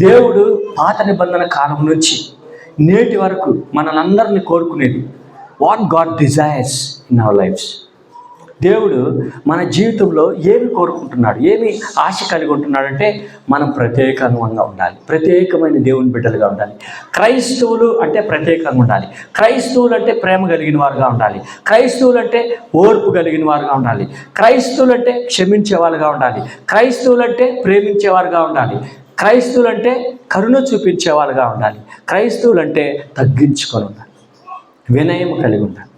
దేవుడు పాత నిబంధన కాలం నుంచి నేటి వరకు మనలందరినీ కోరుకునేది what God desires in our lives దేవుడు మన జీవితంలో ఏమి కోరుకుంటున్నాడు ఏమి ఆశ కలిగి ఉంటున్నాడంటే మనం ప్రత్యేకంగా ఉండాలి ప్రత్యేకమైన దేవుని బిడ్డలుగా ఉండాలి. క్రైస్తవులు అంటే ప్రత్యేకంగా ఉండాలి క్రైస్తవులు అంటే ప్రేమ కలిగిన వారుగా ఉండాలి క్రైస్తవులు అంటే ఓర్పు కలిగిన వారుగా ఉండాలి క్రైస్తవులు అంటే క్షమించే ఉండాలి క్రైస్తవులు అంటే ప్రేమించేవారుగా ఉండాలి క్రైస్తవులు అంటే కరుణ చూపించే వాళ్ళుగా ఉండాలి. క్రైస్తవులు అంటే తగ్గించుకొని ఉండాలి. వినయం కలిగి ఉండాలి.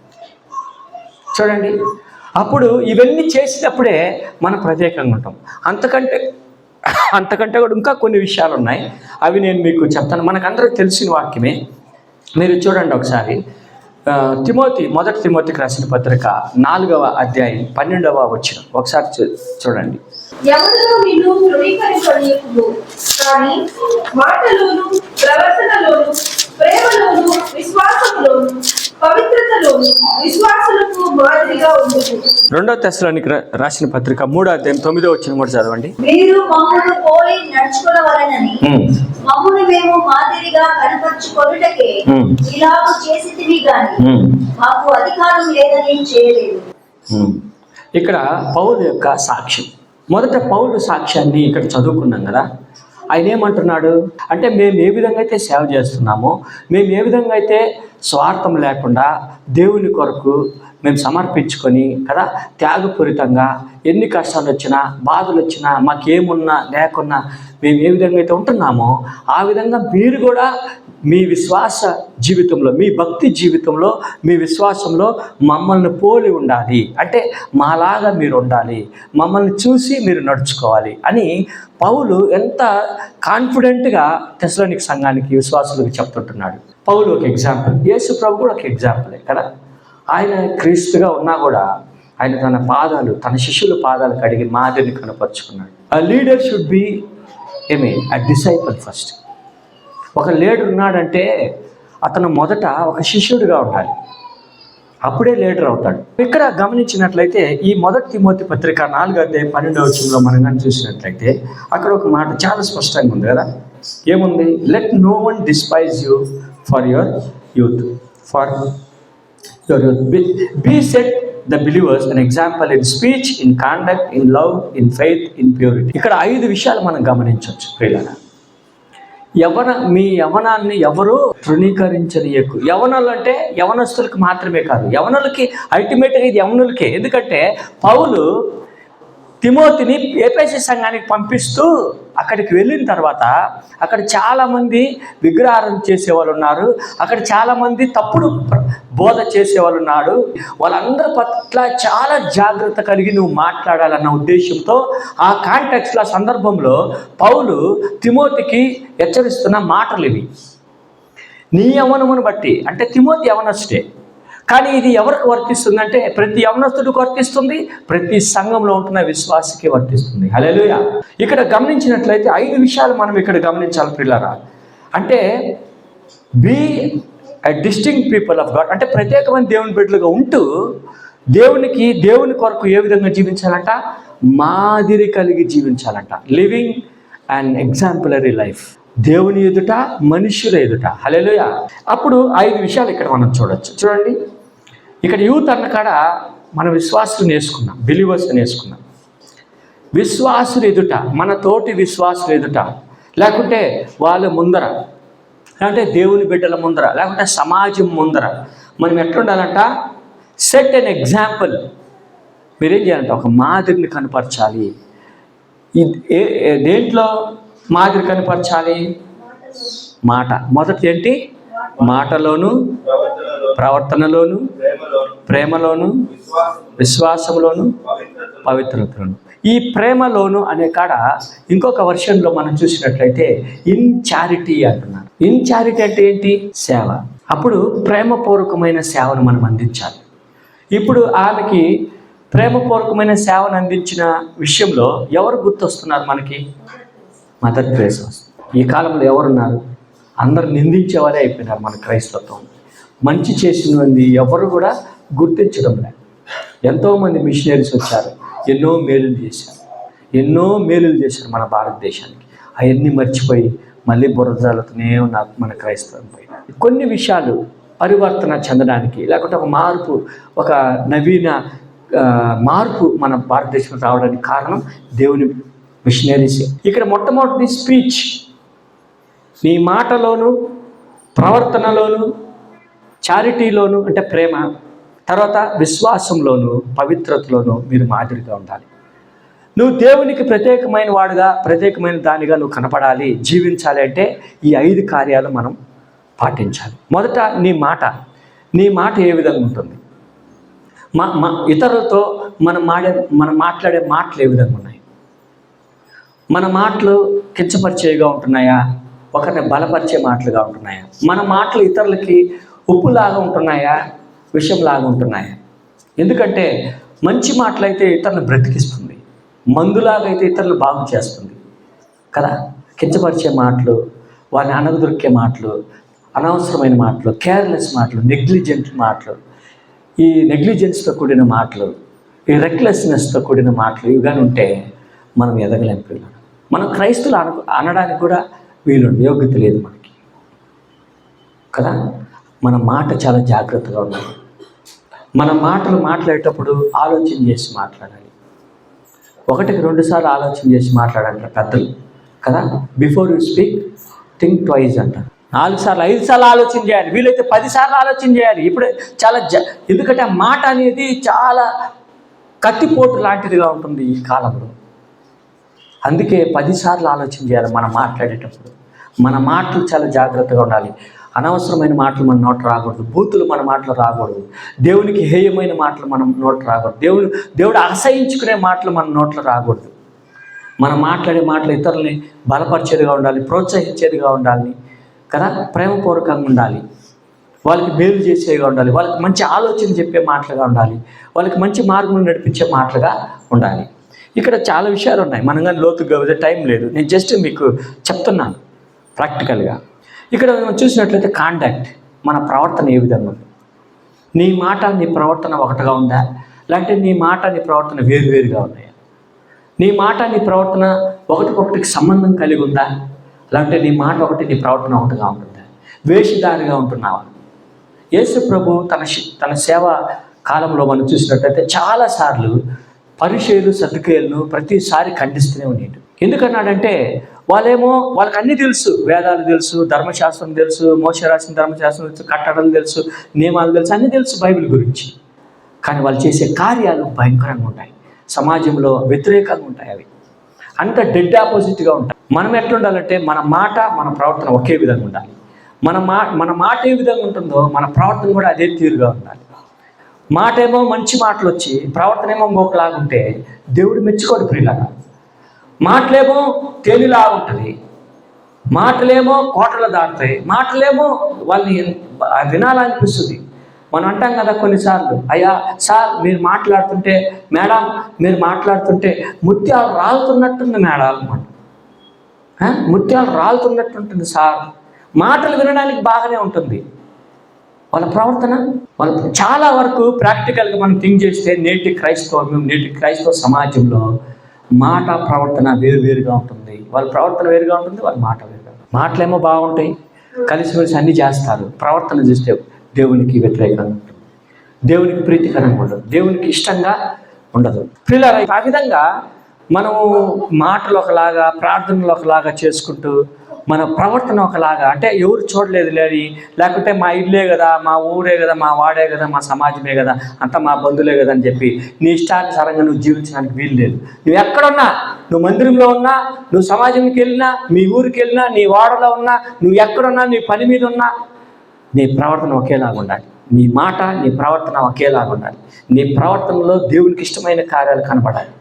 చూడండి అప్పుడు ఇవన్నీ చేసినప్పుడే మనం ప్రత్యేకంగా ఉంటాం. అంతకంటే అంతకంటే కూడా ఇంకా కొన్ని విషయాలు ఉన్నాయి. అవి నేను మీకు చెప్తాను. మనకందరికి తెలిసిన వాక్యమే. మీరు చూడండి ఒకసారి. తిమోతి మొదటి తిమోతికి రాసిన పత్రిక నాలుగవ అధ్యాయం పన్నెండవ వచ్చిన ఒకసారి చూ- చూడండి. నిన్ను కానీ మాటలోను ప్రవర్తనలోను ప్రేమలోను విశ్వాసంలోను పవిత్రతలోను విశ్వాసులకు మాదిరిగా ఉంటుంది రెండవ తెశలోనికి రాసిన పత్రిక మూడో అధ్యాయం తొమ్మిదో వచ్చిన కూడా చదవండి. మీరు మమ్మల్ని పోలి నడుచుకునవలనని ఉమ్, మమ్మల్ని మేము మాదిరిగా కనపరుచుకొనుటకే ఇలాగ గాని ఉమ్. మాకు అధికారం లేదని చేయలేదు. ఇక్కడ పౌలు యొక్క సాక్ష్యం. మొదట పౌలు సాక్ష్యాన్ని ఇక్కడ చదువుకున్నాం కదా. ఆయన ఏమంటున్నాడు? అంటే మేము ఏ విధంగా అయితే సేవ చేస్తున్నామో మేము ఏ విధంగా అయితే స్వార్థం లేకుండా దేవుని కొరకు మేము సమర్పించుకొని కదా త్యాగపూరితంగా ఎన్ని కష్టాలు వచ్చినా బాధలు వచ్చినా మాకేమున్నా లేకున్నా మేము ఏ విధంగా అయితే ఉంటున్నామో ఆ విధంగా మీరు కూడా మీ విశ్వాస జీవితంలో మీ భక్తి జీవితంలో మీ విశ్వాసంలో మమ్మల్ని పోలి ఉండాలి. అంటే మాలాగా మీరు ఉండాలి. మమ్మల్ని చూసి మీరు నడుచుకోవాలి అని పౌలు ఎంత కాన్ఫిడెంట్గా తెసలోనిక సంఘానికి విశ్వాసులకు చెప్తుంటున్నాడు. పౌలు ఒక ఎగ్జాంపుల్. యేసు ప్రభు కూడా ఒక ఎగ్జాంపుల్ ఇక్కడ. ఆయన క్రీస్తుగా ఉన్నా కూడా ఆయన తన పాదాలు తన శిష్యుల పాదాలు కడిగి మాదిరిని కనపరుచుకున్నాడు. ఆ లీడర్ షుడ్ బి ఏమి అ డిసైపుల్ ఫస్ట్ ఒక లీడర్ ఉన్నాడంటే అతను మొదట ఒక శిష్యుడిగా ఉండాలి. అప్పుడే లీడర్ అవుతాడు. ఇక్కడ గమనించినట్లయితే ఈ మొదటి తిమోతి పత్రిక నాలుగు అధ్యాయం పన్నెండవ వచ్చంలో మనం కానీ చూసినట్లయితే అక్కడ ఒక మాట చాలా స్పష్టంగా ఉంది కదా. ఏముంది? Let no one despise you for your youth for your youth be set the believers an example in speech in conduct in love in faith in purity ఇక్కడ ఐదు విషయాలు మనం గమనించవచ్చు ప్రియులరా. యవన మీ యవనాన్ని ఎవరు తృణీకరించనీయకు. యవనలు అంటే యవనస్తులకు మాత్రమే కాదు యవనులకి అల్టిమేట్గా ఇది యవనులకే. ఎందుకంటే పౌలు తిమోతిని ఏపీసీ సంఘానికి పంపిస్తూ అక్కడికి వెళ్ళిన తర్వాత అక్కడ చాలామంది విగ్రహారం చేసేవాళ్ళు ఉన్నారు. అక్కడ చాలామంది తప్పుడు బోధ చేసేవాళ్ళు ఉన్నారు. వాళ్ళందరి పట్ల చాలా జాగ్రత్త కలిగి నువ్వు మాట్లాడాలన్న ఉద్దేశంతో ఆ కాంటెక్స్లో సందర్భంలో పౌలు తిమోతికి హెచ్చరిస్తున్న మాటలు ఇవి. నీ యవనమును బట్టి అంటే తిమోతి యవనస్టే కానీ ఇది ఎవరికి వర్తిస్తుందంటే ప్రతి యవనస్తుడికి వర్తిస్తుంది ప్రతి సంఘంలో ఉంటున్న విశ్వాసకి వర్తిస్తుంది. హల్లెలూయా. ఇక్కడ గమనించినట్లయితే ఐదు విషయాలు మనం ఇక్కడ గమనించాలి పిల్లరా అంటే be a distinct people of God అంటే ప్రత్యేకమైన దేవుని బిడ్డలుగా ఉంటూ దేవునికి దేవుని కొరకు ఏ విధంగా జీవించాలంట? మాదిరి కలిగి జీవించాలంట. లివింగ్ అండ్ ఎగ్జాంపులరీ లైఫ్ దేవుని ఎదుట మనుషుల ఎదుట. హల్లెలూయా. అప్పుడు ఐదు విషయాలు ఇక్కడ మనం చూడొచ్చు. చూడండి. ఇక్కడ యూత్ అన్న కాడ మన విశ్వాసులు నేర్చుకున్నాం బిలీవర్స్ నేర్చుకున్నాం. విశ్వాసులు ఎదుట మన తోటి విశ్వాసులు ఎదుట లేకుంటే వాళ్ళ ముందర లేకుంటే దేవుని బిడ్డల ముందర లేకుంటే సమాజం ముందర మనం ఎట్లుండాలంట? సెట్ అన్ ఎగ్జాంపుల్ మీరేం చేయాలంట? ఒక మాదిరిని కనపరచాలి. ఏ- దేంట్లో మాదిరి కనపరచాలి? మాట. మొదటి ఏంటి? మాటలోను ప్రవర్తనలోను ప్రేమలోను విశ్వాసంలోను పవిత్రతలోను. ఈ ప్రేమలోను అనే కాడ ఇంకొక వర్షన్లో మనం చూసినట్లయితే ఇన్ చారిటీ అంటున్నారు. ఇన్ చారిటీ అంటే ఏంటి? సేవ. అప్పుడు ప్రేమపూర్వకమైన సేవను మనం అందించాలి. ఇప్పుడు ఆమెకి ప్రేమపూర్వకమైన సేవను అందించిన విషయంలో ఎవరు గుర్తొస్తున్నారు మనకి? మదర్ ట్రేసా ఈ కాలంలో ఎవరున్నారు? అందరు నిందించేవారే అయిపోయినారు మన క్రైస్తత్వం మంచి చేసినవన్నీ ఎవరు కూడా గుర్తించడం లేదు. ఎంతోమంది మిషనరీస్ వచ్చారు. ఎన్నో మేలులు చేశారు. ఎన్నో మేలులు చేశారు మన భారతదేశానికి. అవన్నీ మర్చిపోయి మళ్ళీ బురదలతోనే ఉన్నారు మన క్రైస్తవం పైన. కొన్ని విషయాలు పరివర్తన చెందడానికి లేకుంటే ఒక మార్పు ఒక నవీన మార్పు మన భారతదేశంలో రావడానికి కారణం దేవుని మిషనరీస్ ఇక్కడ మొట్టమొదటి స్పీచ్ నీ మాటలోను ప్రవర్తనలోను చారిటీలోను అంటే ప్రేమ తర్వాత విశ్వాసంలోను పవిత్రతలోను మీరు మాదిరిగా ఉండాలి. నువ్వు దేవునికి ప్రత్యేకమైన వాడుగా ప్రత్యేకమైన దానిగా నువ్వు కనపడాలి జీవించాలి అంటే ఈ ఐదు కార్యాలు మనం పాటించాలి. మొదట నీ మాట నీ మాట ఏ విధంగా ఉంటుంది? మా మా ఇతరులతో మనం మాడే మనం మాట్లాడే మాటలు ఏ విధంగా ఉన్నాయి? మన మాటలు కించపరిచేవిగా ఉంటున్నాయా? ఒకరిని బలపరిచే మాటలుగా ఉంటున్నాయా? మన మాటలు ఇతరులకి ఉప్పులాగా ఉంటున్నాయా? విషంలాగా ఉంటున్నాయా? ఎందుకంటే మంచి మాటలు అయితే ఇతరులను బ్రతికిస్తుంది. మందులాగా అయితే ఇతరులు బాగు చేస్తుంది. కదా? కించపరిచే మాటలు వారిని అనగదొరికే మాటలు అనవసరమైన మాటలు కేర్లెస్ మాటలు నెగ్లిజెంట్ మాటలు ఈ నెగ్లిజెన్స్తో కూడిన మాటలు ఈ రెక్లెస్నెస్తో కూడిన మాటలు ఇవిగానే ఉంటే మనం ఎదగలేం పిల్లలు. మనం క్రైస్తులు అన అనడానికి కూడా వీలుంది యోగ్యత లేదు మనకి. కదా? మన మాట చాలా జాగ్రత్తగా ఉండాలి. మన మాటలు మాట్లాడేటప్పుడు ఆలోచన చేసి మాట్లాడాలి. ఒకటికి రెండుసార్లు ఆలోచన చేసి మాట్లాడంటారు పెద్దలు కదా? Before you speak think twice అంటారు. నాలుగు సార్లు ఐదు సార్లు ఆలోచన చేయాలి. వీలైతే పదిసార్లు ఆలోచన చేయాలి. ఇప్పుడు చాలా జ ఎందుకంటే ఆ మాట అనేది చాలా కత్తిపోటు లాంటిదిగా ఉంటుంది ఈ కాలంలో. అందుకే పదిసార్లు ఆలోచన చేయాలి మనం మాట్లాడేటప్పుడు. మన మాటలు చాలా జాగ్రత్తగా ఉండాలి. అనవసరమైన మాటలు మన నోట రాకూడదు. బూతులు మన మాటలు రాకూడదు. దేవునికి హేయమైన మాటలు మనం నోట రాకూడదు. దేవుడు దేవుడు అసహించుకునే మాటలు మన నోట్లో రాకూడదు. మనం మాట్లాడే మాటలు ఇతరుల్ని బలపరిచేదిగా ఉండాలి ప్రోత్సహించేదిగా ఉండాలి కదా? ప్రేమపూర్వకంగా ఉండాలి. వాళ్ళకి మేలు చేసేగా ఉండాలి. వాళ్ళకి మంచి ఆలోచన చెప్పే మాటలుగా ఉండాలి. వాళ్ళకి మంచి మార్గం నడిపించే మాటలుగా ఉండాలి. ఇక్కడ చాలా విషయాలు ఉన్నాయి. మనం కానీ లోతుగా టైం లేదు. నేను జస్ట్ మీకు చెప్తున్నాను ప్రాక్టికల్గా. ఇక్కడ మనం చూసినట్లయితే కాంటాక్ట్ మన ప్రవర్తన ఏ విధంగా ఉంది? నీ మాట నీ ప్రవర్తన ఒకటిగా ఉందా? లేదంటే నీ మాట నీ ప్రవర్తన వేరువేరుగా ఉన్నాయా? నీ మాట నీ ప్రవర్తన ఒకటికొకటికి సంబంధం కలిగి ఉందా? లేదంటే నీ మాట ఒకటి నీ ప్రవర్తన ఒకటిగా ఉంటుందా? వేషధారిగా ఉంటున్నావా? యేసు ప్రభు తన తన సేవ కాలంలో మనం చూసినట్టయితే చాలాసార్లు పరిచయలు సర్దుకేయులను ప్రతిసారి ఖండిస్తూనే ఉండేది ఎందుకన్నాడంటే వాళ్ళేమో వాళ్ళకి అన్నీ తెలుసు. వేదాలు తెలుసు ధర్మశాస్త్రం తెలుసు మోస రాసిన ధర్మశాస్త్రం తెలుసు కట్టడాలు తెలుసు నియమాలు తెలుసు అన్నీ తెలుసు బైబిల్ గురించి. కానీ వాళ్ళు చేసే కార్యాలు భయంకరంగా ఉంటాయి. సమాజంలో వ్యతిరేకంగా ఉంటాయి అవి. అంత డెడ్ ఆపోజిట్గా ఉంటాయి. మనం ఎట్లా ఉండాలంటే మన మాట మన ప్రవర్తన ఒకే విధంగా ఉండాలి. మన మా మన మాట ఏ విధంగా ఉంటుందో మన ప్రవర్తన కూడా అదే తీరుగా ఉండాలి. మాట ఏమో మంచి మాటలు వచ్చి ప్రవర్తన ఏమో ఇంకొకలాగా ఉంటే దేవుడు మెచ్చుకోడు ప్రియులాగా మాటలేమో తేలిలా ఉంటుంది. మాటలేమో కోటలు దాటుతాయి. మాటలేమో వాళ్ళని వినాలనిపిస్తుంది. మనం అంటాం కదా కొన్నిసార్లు అయ్యా సార్ మీరు మాట్లాడుతుంటే మేడం మీరు మాట్లాడుతుంటే ముత్యాలు రాలుతున్నట్టుంది మేడం అనమాట ముత్యాలు రాలుతున్నట్టుంటుంది సార్. మాటలు వినడానికి బాగానే ఉంటుంది. వాళ్ళ ప్రవర్తన వాళ్ళ చాలా వరకు ప్రాక్టికల్గా మనం థింక్ చేస్తే నేటి క్రైస్తవం నేటి క్రైస్తవ సమాజంలో మాట ప్రవర్తన వేరు వేరుగా ఉంటుంది. వాళ్ళ ప్రవర్తన వేరుగా ఉంటుంది వాళ్ళ మాట వేరుగా మాటలేమో బాగుంటాయి కలిసిమెలిసి అన్నీ చేస్తారు. ప్రవర్తన చేస్తే దేవునికి వ్యతిరేకంగా ఉంటుంది. దేవునికి ప్రీతికరంగా ఉండదు. దేవునికి ఇష్టంగా ఉండదు. పిల్లలు ఆ విధంగా మనము మాటలు ఒకలాగా ప్రార్థనలు ఒకలాగా చేసుకుంటూ మన ప్రవర్తన ఒకలాగా. అంటే ఎవరు చూడలేదు లేని లేకుంటే మా ఇల్లే కదా మా ఊరే కదా మా వాడే కదా మా సమాజమే కదా అంతా మా బంధులే కదా అని చెప్పి నీ ఇష్టానుసారంగా నువ్వు జీవించడానికి వీలు లేదు. నువ్వు ఎక్కడున్నా నువ్వు మందిరంలో ఉన్నా నువ్వు సమాజంకి వెళ్ళినా మీ ఊరికి వెళ్ళినా నీ వాడలో ఉన్నా నువ్వు ఎక్కడున్నా నీ పని మీద ఉన్నా నీ ప్రవర్తన ఒకేలాగా ఉండాలి. నీ మాట నీ ప్రవర్తన ఒకేలాగా ఉండాలి. నీ ప్రవర్తనలో దేవునికి ఇష్టమైన కార్యాలు కనపడాలి.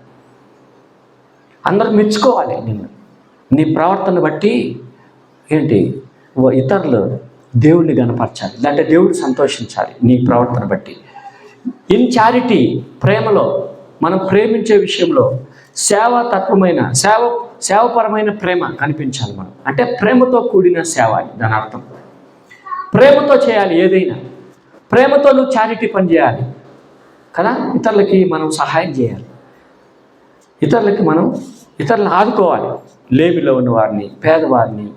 అందరూ మెచ్చుకోవాలి నిన్ను. నీ ప్రవర్తన బట్టి ఏంటి? ఇతరులు దేవుణ్ణి గనపరచాలి లేదంటే దేవుడు సంతోషించాలి నీ ప్రవర్తన బట్టి. ఇన్ చారిటీ ప్రేమలో మనం ప్రేమించే విషయంలో సేవ తత్వమైన సేవ సేవపరమైన ప్రేమ కనిపించాలి మనం. అంటే ప్రేమతో కూడిన సేవ దాని అర్థం. ప్రేమతో చేయాలి ఏదైనా. ప్రేమతో నువ్వు చారిటీ పని చేయాలి కదా? ఇతరులకి మనం సహాయం చేయాలి. ఇతరులకి మనం ఇతరులను ఆదుకోవాలి. లేబిలో ఉన్న వారిని పేదవారిని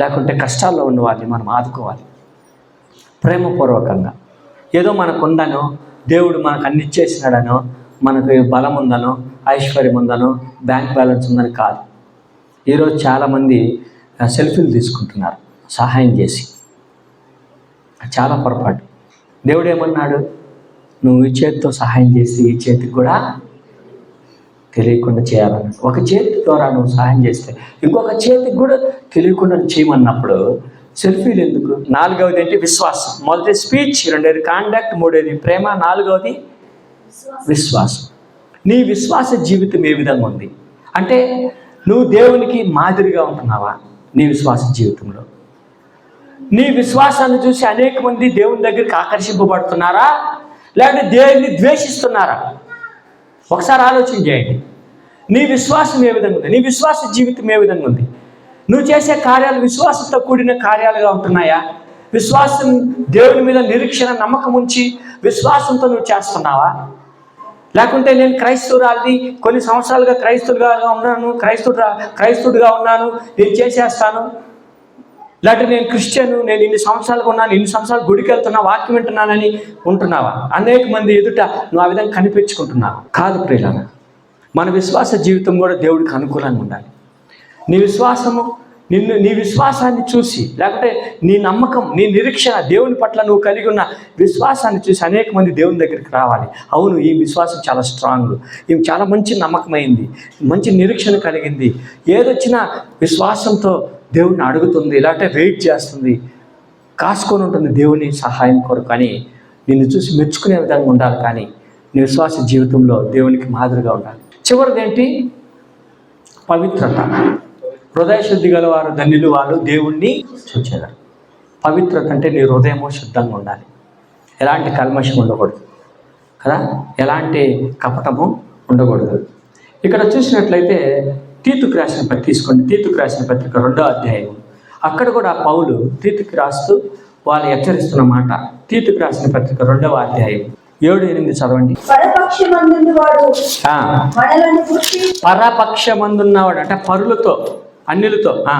లేకుంటే కష్టాల్లో ఉన్న వారిని మనం ఆదుకోవాలి. ప్రేమపూర్వకంగా. ఏదో మనకు ఉందనో దేవుడు మనకు అన్ని ఇచ్చేసినాడనో మనకు బలం ఉందనో ఐశ్వర్యం ఉందనో బ్యాంక్ బ్యాలెన్స్ ఉందని కాదు. ఈరోజు చాలామంది సెల్ఫీలు తీసుకుంటున్నారు సహాయం చేసి. చాలా పొరపాటు. దేవుడు ఏమన్నాడు? నువ్వు ఈ చేతితో సహాయం చేసి ఈ చేతికి కూడా తెలియకుండా చేయాలని. ఒక చేతి ద్వారా నువ్వు సహాయం చేస్తే ఇంకొక చేతికి కూడా తెలియకుండా చేయమన్నప్పుడు సెల్ఫీలు ఎందుకు? నాలుగవది ఏంటి? విశ్వాసం. మొదటి స్పీచ్ రెండోది కాండక్ట్ మూడోది ప్రేమ నాలుగవది విశ్వాసం. నీ విశ్వాస జీవితం ఏ విధంగా ఉంది? అంటే నువ్వు దేవునికి మాదిరిగా ఉంటున్నావా నీ విశ్వాస జీవితంలో? నీ విశ్వాసాన్ని చూసి అనేక మంది దేవుని దగ్గరికి ఆకర్షింపబడుతున్నారా? లేకపోతే దేవుని ద్వేషిస్తున్నారా? ఒకసారి ఆలోచన చేయండి. నీ విశ్వాసం ఏ విధంగా ఉంది? నీ విశ్వాస జీవితం ఏ విధంగా ఉంది? నువ్వు చేసే కార్యాలు విశ్వాసంతో కూడిన కార్యాలుగా ఉంటున్నాయా? విశ్వాసం దేవుని మీద నిరీక్షణ నమ్మకం ఉంచి విశ్వాసంతో నువ్వు చేస్తున్నావా? లేకుంటే నేను క్రైస్తవురాలి కొన్ని సంవత్సరాలుగా క్రైస్తవుడిగా ఉన్నాను క్రైస్తవుడు క్రైస్తవుడిగా ఉన్నాను నేను చేసేస్తాను. లేకపోతే నేను క్రిస్టియన్ నేను ఇన్ని సంవత్సరాలుగా ఉన్నాను ఇన్ని సంవత్సరాలు గుడికి వెళ్తున్నా వాక్యం వింటున్నానని ఉంటున్నావా? అనేక మంది ఎదుట నువ్వు ఆ విధంగా కనిపించుకుంటున్నావు. కాదు ప్రియులన మన విశ్వాస జీవితం కూడా దేవుడికి అనుకూలంగా ఉండాలి. నీ విశ్వాసము నిన్ను నీ విశ్వాసాన్ని చూసి లేకపోతే నీ నమ్మకం నీ నిరీక్షణ దేవుని పట్ల నువ్వు కలిగి ఉన్న విశ్వాసాన్ని చూసి అనేక మంది దేవుని దగ్గరికి రావాలి. అవును ఈ విశ్వాసం చాలా స్ట్రాంగ్ ఈమె చాలా మంచి నమ్మకమైంది. మంచి నిరీక్షణ కలిగింది. ఏదొచ్చినా విశ్వాసంతో దేవుణ్ణి అడుగుతుంది లేకపోతే వెయిట్ చేస్తుంది. కాసుకొని ఉంటుంది దేవుని సహాయం కొరకు అని నిన్ను చూసి మెచ్చుకునే విధంగా ఉండాలి కానీ నీ విశ్వాస జీవితంలో దేవునికి మాదిరిగా ఉండాలి. చివరిది ఏంటి? పవిత్రత. హృదయ శుద్ధి గల వారు ధన్యులు వాళ్ళు దేవుణ్ణి చూచేదారు పవిత్రత అంటే నీ హృదయము శుద్ధంగా ఉండాలి. ఎలాంటి కల్మషం ఉండకూడదు కదా? ఎలాంటి కపటము ఉండకూడదు. ఇక్కడ చూసినట్లయితే తీతుకు రాసిన పత్రిక తీసుకోండి. తీతుకు రాసిన పత్రిక రెండో అధ్యాయం అక్కడ కూడా పౌలు తీతుకు రాస్తూ వాళ్ళు హెచ్చరిస్తున్న మాట. తీతుకు రాసిన పత్రిక రెండవ అధ్యాయం. ఏడు ఎనిమిది చదవండి. పరపక్షమందున్నవాడు అంటే పరులతో అన్యులతో ఆ,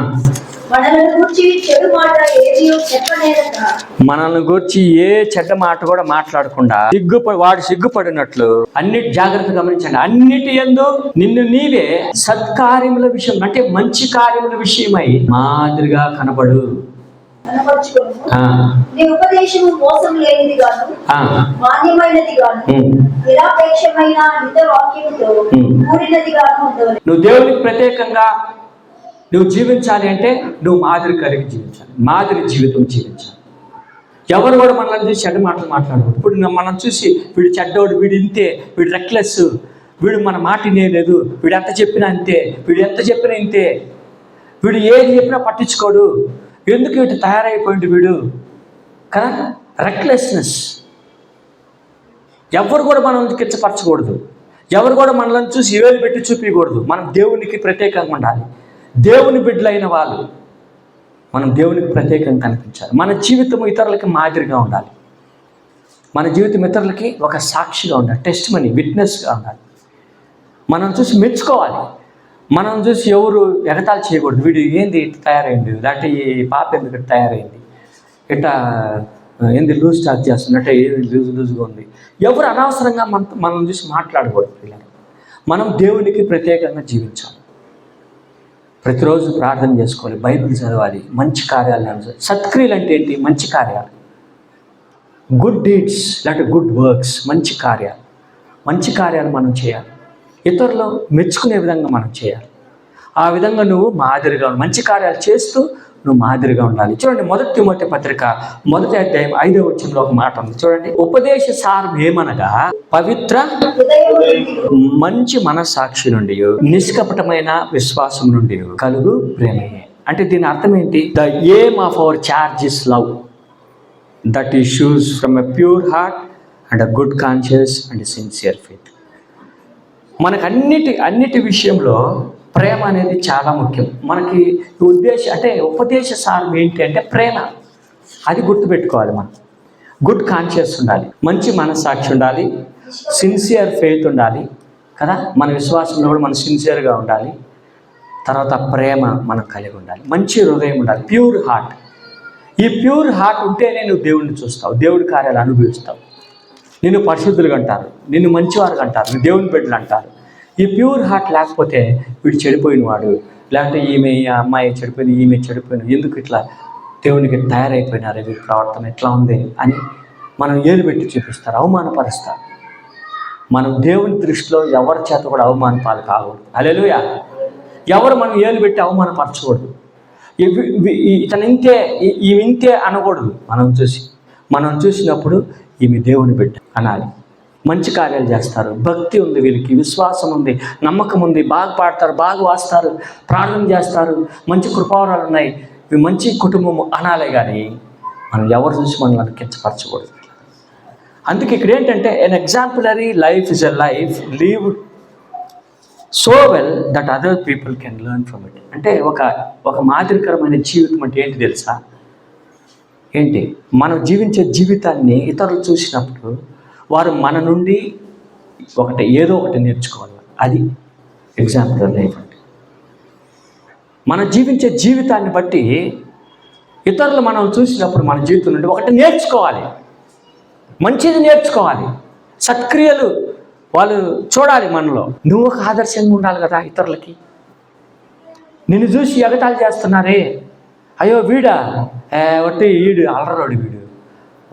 మనలను గుర్చి ఏ చెడ్డ మాట కూడా మాట్లాడకుండా సిగ్గుపడి వాడు సిగ్గుపడినట్లు అన్నిటి జాగ్రత్త గమనించండి. అన్నిటి ఎందు నిన్ను నీవే సత్కార్యముల విషయం అంటే మంచి కార్యముల విషయమై మాదిరిగా కనబడు. కనపరుచుకోను. ఆ, నీ ఉపదేశము మోసం లేనిది గాను ఆ, మాన్యమైనది గాను ఉమ్. నిరాపేక్షమైన హిత వాక్యముతో ఉమ్. కూడినది గాను ఉండవలెను నువ్వు దేవునికి ప్రత్యేకంగా నువ్వు జీవించాలి అంటే నువ్వు మాదిరి కలిగి జీవించాలి. మాదిరి జీవితం జీవించాలి. ఎవరు కూడా మనల్ని చూసి చెడ్డ మాటలు మాట్లాడకూడదు. ఇప్పుడు మనం చూసి వీడు చెడ్డోడు వీడు ఇంతే వీడు రెక్లెస్ వీడు మన మాట వినేయలేదు వీడు ఎంత చెప్పినా అంతే వీడు ఎంత చెప్పినా ఇంతే వీడు ఏది చెప్పినా పట్టించుకోడు. ఎందుకు వీటి తయారైపోయింది వీడు? కదా? రెక్లెస్నెస్ ఎవరు కూడా మనల్ని కిచ్చపరచకూడదు ఎవరు కూడా మనల్ని చూసి ఏలు పెట్టి చూపించకూడదు మనం దేవునికి ప్రత్యేకంగా ఉండాలి. దేవుని బిడ్డలైన వాళ్ళు మనం దేవునికి ప్రత్యేకంగా కనిపించాలి. మన జీవితం ఇతరులకి మాదిరిగా ఉండాలి. మన జీవితం ఇతరులకి ఒక సాక్షిగా ఉండాలి టెస్ట్ మనీ విట్నెస్గా ఉండాలి. మనం చూసి మెచ్చుకోవాలి. మనం చూసి ఎవరు ఎగతాలు చేయకూడదు. వీడు ఏంది ఇట్లా తయారైంది లేకపోతే ఈ పాప ఎందుకు ఇట్లా తయారైంది? ఇట్లా ఏంది లూజ్ స్టార్ట్ చేస్తున్నట్టే ఏది లూజ్ లూజ్గా ఉంది? ఎవరు అనవసరంగా మన మనం చూసి మాట్లాడకూడదు పిల్లలు మనం దేవునికి ప్రత్యేకంగా జీవించాలి. ప్రతిరోజు ప్రార్థన చేసుకోవాలి బైబిల్ చదవాలి మంచి కార్యాలు అనుసరి సత్క్రియలు అంటే ఏంటి? మంచి కార్యాలు. గుడ్ డీడ్స్ లేకపోతే గుడ్ వర్క్స్ మంచి కార్యాలు. మంచి కార్యాలు మనం చేయాలి. ఇతరులు మెచ్చుకునే విధంగా మనం చేయాలి. ఆ విధంగా నువ్వు మాదిరిగా మంచి కార్యాలు చేస్తూ నువ్వు మాదిరిగా ఉండాలి. చూడండి మొదటి తిమోతి పత్రిక మొదటి అధ్యాయం ఐదవ వచ్చంలో ఒక మాట ఉంది. చూడండి ఉపదేశ సారం ఏమనగా పవిత్ర మంచి మనస్సాక్షి నుండి నిష్కపటమైన విశ్వాసం నుండి కలుగు ప్రేమయే అంటే దీని అర్థం ఏంటి? The aim of our charge is love that issues from a pure heart and a good conscience and sincere faith మనకు అన్నిటి అన్నిటి విషయంలో ప్రేమ అనేది చాలా ముఖ్యం. మనకి ఉద్దేశ అంటే ఉపదేశ సారం ఏంటి అంటే ప్రేమ. అది గుర్తుపెట్టుకోవాలి మనం. గుడ్ కాన్షియస్ ఉండాలి. మంచి మనస్సాక్షి ఉండాలి. సిన్సియర్ ఫెయిత్ ఉండాలి. కదా? మన విశ్వాసంలో కూడా మనం సిన్సియర్గా ఉండాలి. తర్వాత ప్రేమ మనం కలిగి ఉండాలి. మంచి హృదయం ఉండాలి. ప్యూర్ హార్ట్ ఈ ప్యూర్ హార్ట్ ఉంటేనే నువ్వు దేవుడిని చూస్తావు. దేవుడి కార్యాలు అనుభవిస్తావు. నిన్ను పరిశుద్ధులుగా అంటారు. నిన్ను మంచివారుగా అంటారు. నువ్వు దేవుని బిడ్డలు అంటారు. ఈ ప్యూర్ హార్ట్ లేకపోతే వీడు చెడిపోయిన వాడు. లేకపోతే ఈమె ఈ అమ్మాయి చెడిపోయింది ఈమె చెడిపోయిన ఎందుకు ఇట్లా దేవునికి తయారైపోయినారు? వీరి ప్రవర్తన ఎట్లా ఉంది అని మనం ఏలు పెట్టి చూపిస్తారు అవమానపరుస్తారు. మనం దేవుని దృష్టిలో ఎవరి చేత కూడా అవమానపాలు కాకూడదు. అలెలుయా ఎవరు మనం ఏలు పెట్టి అవమానపరచకూడదు? ఇవి- ఇతను ఇంతే ఈమె ఇంతే అనకూడదు. మనం చూసి మనం చూసినప్పుడు ఈమె దేవుని బిడ్డ అనాలి. మంచి కార్యాలు చేస్తారు. భక్తి ఉంది వీళ్ళకి విశ్వాసం ఉంది నమ్మకం ఉంది బాగా పాడతారు బాగా వాస్తారు ప్రార్థన చేస్తారు మంచి కృపావరాలు ఉన్నాయి. ఇవి మంచి కుటుంబం అనాలే కానీ మనం ఎవరి చూసి మనల్ని కించపరచకూడదు అందుకే ఇక్కడ ఏంటంటే an exemplary life is a life live so well that other people can learn from it అంటే ఒక ఒక మాదిరికరమైన జీవితం అంటే ఏంటి తెలుసా? ఏంటి? మనం జీవించే జీవితాన్ని ఇతరులు చూసినప్పుడు వారు మన నుండి ఒకటి ఏదో ఒకటి నేర్చుకోవాలి. అది ఎగ్జాంపుల్ లైఫ్ అంటే మనం జీవించే జీవితాన్ని బట్టి ఇతరులు మనం చూసినప్పుడు మన జీవితం నుండి ఒకటి నేర్చుకోవాలి. మంచిది నేర్చుకోవాలి. సత్క్రియలు వాళ్ళు చూడాలి మనలో. నువ్వు ఒక ఆదర్శంగా ఉండాలి కదా ఇతరులకి. నిన్ను చూసి ఎగతాలు చేస్తున్నారే. అయ్యో వీడా ఒకటి వీడు ఈడు అలరోడు వీడు.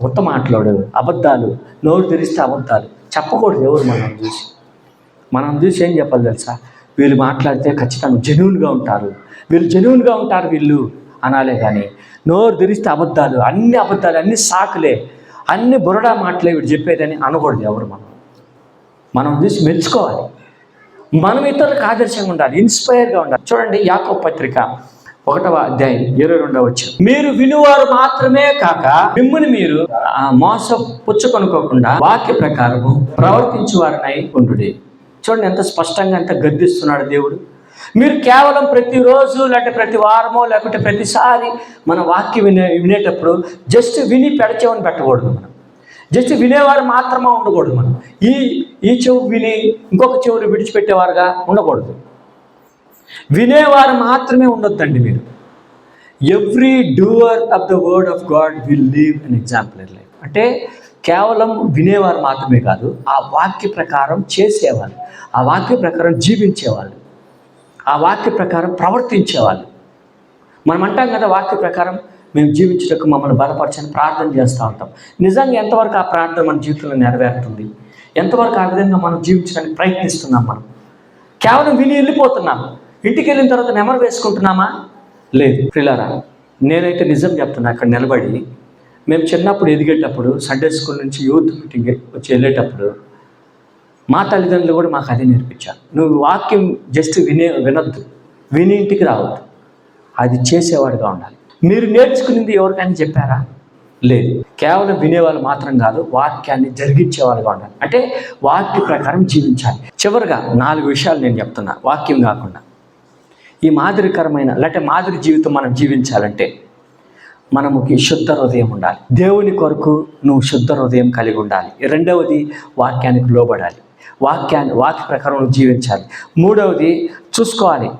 ఉత్త మాట్లాడు అబద్ధాలు నోరు తెరిస్తే అబద్ధాలు. చెప్పకూడదు ఎవరు మనం చూసి. మనం చూసి ఏం చెప్పాలి తెలుసా? వీళ్ళు మాట్లాడితే ఖచ్చితంగా జెన్యున్గా ఉంటారు. వీళ్ళు జెన్యున్గా ఉంటారు వీళ్ళు అనాలే కానీ నోరు తెరిస్తే అబద్ధాలు అన్ని అబద్ధాలు అన్ని సాకులే అన్ని బురడా మాటలే వీడు చెప్పేదని అనకూడదు ఎవరు మనం. మనం చూసి మెచ్చుకోవాలి. మనం ఇతరులకు ఆదర్శంగా ఉండాలి ఇన్స్పైర్గా ఉండాలి. చూడండి యాకో పత్రిక. ఒకటవ అధ్యాయం ఇరవై రెండవ వచ్చిన మీరు వినువారు మాత్రమే కాక మిమ్మల్ని మీరు ఆ, పుచ్చుకొనుకోకుండా వాక్య ప్రకారము ప్రవర్తించువారనై ఉండు చూడండి ఎంత స్పష్టంగా ఎంత గద్దిస్తున్నాడు దేవుడు. మీరు కేవలం ప్రతిరోజు లేకపోతే ప్రతి వారమో లేకపోతే ప్రతిసారి మన వాక్యం వినే వినేటప్పుడు జస్ట్ విని పెడచేవని పెట్టకూడదు మనం. జస్ట్ వినేవారు మాత్రమే ఉండకూడదు మనం. ఈ ఈ చెవు విని ఇంకొక చెవులు విడిచిపెట్టేవారుగా ఉండకూడదు. వినేవారు మాత్రమే ఉండొద్దండి మీరు. Every doer of the word of God will live an exemplar life అంటే కేవలం వినేవారు మాత్రమే కాదు ఆ వాక్య ప్రకారం చేసేవాళ్ళు ఆ వాక్య ప్రకారం జీవించేవాళ్ళు ఆ వాక్య ప్రకారం ప్రవర్తించేవాళ్ళు. మనం అంటాం కదా వాక్య ప్రకారం మేము జీవించటకు మమ్మల్ని బలపరచని ప్రార్థన చేస్తూ ఉంటాం. నిజంగా ఎంతవరకు ఆ ప్రార్థన మన జీవితంలో నెరవేరుతుంది? ఎంతవరకు ఆ విధంగా మనం జీవించడానికి ప్రయత్నిస్తున్నాం మనం? కేవలం విని వెళ్ళిపోతున్నాం. ఇంటికి వెళ్ళిన తర్వాత నెమరు వేసుకుంటున్నామా? లేదు పిల్లరా నేనైతే నిజం చెప్తున్నా అక్కడ నిలబడి మేము చిన్నప్పుడు ఎదిగేటప్పుడు సండే స్కూల్ నుంచి యూత్ మీటింగ్ వచ్చి వెళ్ళేటప్పుడు మా తల్లిదండ్రులు కూడా మాకు అదే నేర్పించారు. నువ్వు వాక్యం జస్ట్ వినే వినొద్దు విని ఇంటికి రావద్దు. అది చేసేవాడుగా ఉండాలి. మీరు నేర్చుకునేది ఎవరికైనా చెప్పారా? లేదు. కేవలం వినేవాళ్ళు మాత్రం కాదు వాక్యాన్ని జరిగించేవాళ్ళుగా ఉండాలి. అంటే వాక్య ప్రకారం జీవించాలి. చివరిగా నాలుగు విషయాలు నేను చెప్తున్నా వాక్యం కాకుండా. ఈ మాదిరికరమైన లేకపోతే మాదిరి జీవితం మనం జీవించాలంటే మనముకి శుద్ధ హృదయం ఉండాలి. దేవుని కొరకు నువ్వు శుద్ధ హృదయం కలిగి ఉండాలి. రెండవది వాక్యానికి లోబడాలి. వాక్యాన్ని వాక్య ప్రకారం నువ్వు జీవించాలి. మూడవది చూసుకోవాలి.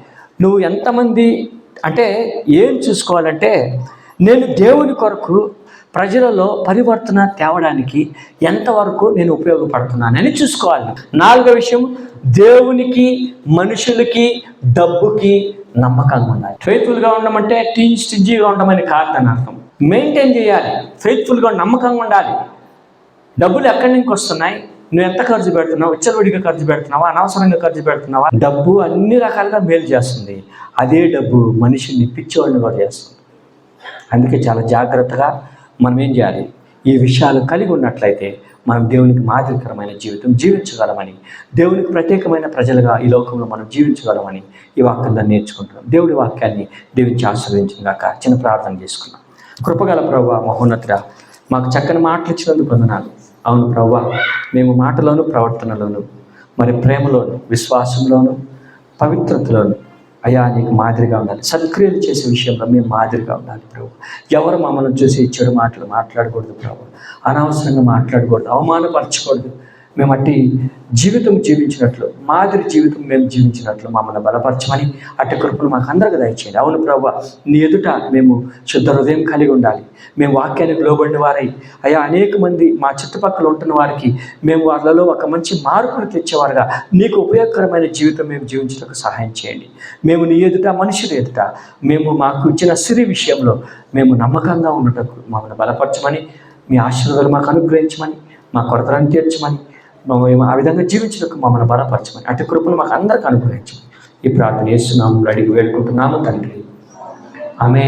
నువ్వు ఎంతమంది అంటే ఏం చూసుకోవాలంటే నేను దేవుని కొరకు ప్రజలలో పరివర్తన తేవడానికి ఎంతవరకు నేను ఉపయోగపడుతున్నానని చూసుకోవాలి. నాలుగో విషయం దేవునికి మనుషులకి డబ్బుకి నమ్మకంగా ఉండాలి. ఫెయిత్ఫుల్గా ఉండమంటే టీ స్టింజీగా ఉండమని కాదని అర్థం. మెయింటైన్ చేయాలి. ఫెయిత్ఫుల్గా నమ్మకంగా ఉండాలి. డబ్బులు ఎక్కడి నుంచి వస్తున్నాయి? నువ్వు ఎంత ఖర్చు పెడుతున్నావు? విచ్చలవిడిగా ఖర్చు పెడుతున్నావా? అనవసరంగా ఖర్చు పెడుతున్నావా? డబ్బు అన్ని రకాలుగా మేలు చేస్తుంది. అదే డబ్బు మనిషిని పిచ్చివాడిని కూడా చేస్తుంది. అందుకే చాలా జాగ్రత్తగా మనం ఏం చేయాలి? ఈ విషయాలు కలిగి ఉన్నట్లయితే మనం దేవునికి మాదిరికరమైన జీవితం జీవించగలమని దేవునికి ప్రత్యేకమైన ప్రజలుగా ఈ లోకంలో మనం జీవించగలమని ఈ వాక్యంలో నేర్చుకుంటున్నాం. దేవుడి వాక్యాన్ని దీవించి ఆశీర్వదించిన గాక చిన్న ప్రార్థన చేసుకున్నాం కృపగల ప్రభు మహోన్నతుడ మాకు చక్కని మాటలు ఇచ్చినందుకు పొందనాలు అవును ప్రభు మేము మాటలోను ప్రవర్తనలోను మరి ప్రేమలోను విశ్వాసంలోను పవిత్రతలోను అయ్యా నీకు మాదిరిగా ఉండాలి. సత్క్రియలు చేసే విషయంలో మేము మాదిరిగా ఉండాలి ప్రభు. ఎవరు మమ్మల్ని చూసి చెడు మాటలు మాట్లాడకూడదు ప్రభు. అనవసరంగా మాట్లాడకూడదు. అవమానపరచకూడదు. మేము అట్టి జీవితం జీవించినట్లు మాదిరి జీవితం మేము జీవించినట్లు మమ్మల్ని బలపరచమని అట్టి కృపలు మాకు అందరికీ దయచేయండి. అవును ప్రభు నీ ఎదుట మేము శుద్ధ హృదయం కలిగి ఉండాలి. మేము వాక్యానికి లోబడిన వారై అయ్యా అనేక మంది మా చుట్టుపక్కల ఉంటున్న వారికి మేము వాళ్ళలో ఒక మంచి మార్పును తెచ్చేవారుగా. నీకు ఉపయోగకరమైన జీవితం మేము జీవించడానికి సహాయం చేయండి. మేము నీ ఎదుట మనుషుల ఎదుట మేము మాకు ఇచ్చిన సిరి విషయంలో మేము నమ్మకంగా ఉండటకు మమ్మల్ని బలపరచమని మీ ఆశీర్వాదాలు మాకు అనుగ్రహించమని మా కొరతలను తీర్చమని మేము ఆ విధంగా జీవించడానికి మమ్మల్ని బలపరచమని అటు కృపను మాకు అందరికీ అనుగ్రహించమని ఈ ప్రార్థన చేస్తున్నాము అడిగి వేడుకుంటున్నాము తండ్రి. ఆమె